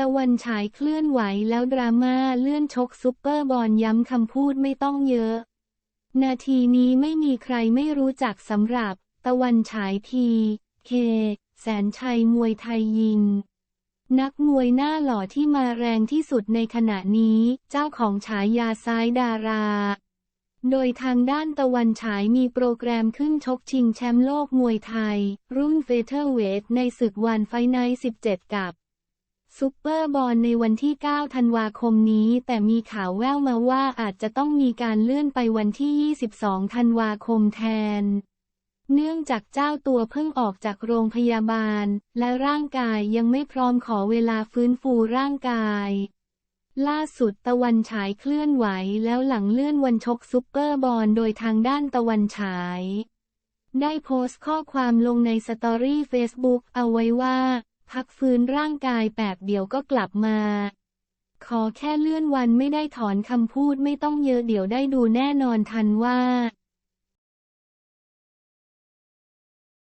ตะวันฉายเคลื่อนไหวแล้วดราม่าเลื่อนชกซุปเปอร์บอลย้ำคำพูดไม่ต้องเยอะ นาทีนี้ไม่มีใครไม่รู้จักสำหรับ ตะวันฉายที เค แสนชัยมวยไทยยิมนักมวยหน้าหล่อที่มาแรงที่สุดในขณะนี้ เจ้าของฉายาซ้ายดารา โดยทางด้านตะวันฉายมีโปรแกรมขึ้นชกชิงแชมป์โลกมวยไทย รุ่นเฟเธอร์เวทในศึกวันไฟไนท์17 กับ ซุปเปอร์บอลในวันที่ 9 ธันวาคมนี้ แต่มีข่าวแว่วมาว่าอาจจะต้องมีการเลื่อนไปวันที่ 22 ธันวาคมแทน เนื่องจากเจ้าตัวเพิ่งออกจากโรงพยาบาล และร่างกายยังไม่พร้อมขอเวลาฟื้นฟูร่างกาย ล่าสุดตะวันฉายเคลื่อนไหวแล้วหลังเลื่อนวันชกซุปเปอร์บอลโดยทางด้านตะวันฉาย ได้โพสต์ข้อความลงในสตอรี่เฟซบุ๊กเอาไว้ว่า พักฟื้นร่างกายแป๊บเดียวก็กลับมา ขอแค่เลื่อนวันไม่ได้ถอนคำพูดไม่ต้องเยอะเดี๋ยวได้ดูแน่นอนทันว่า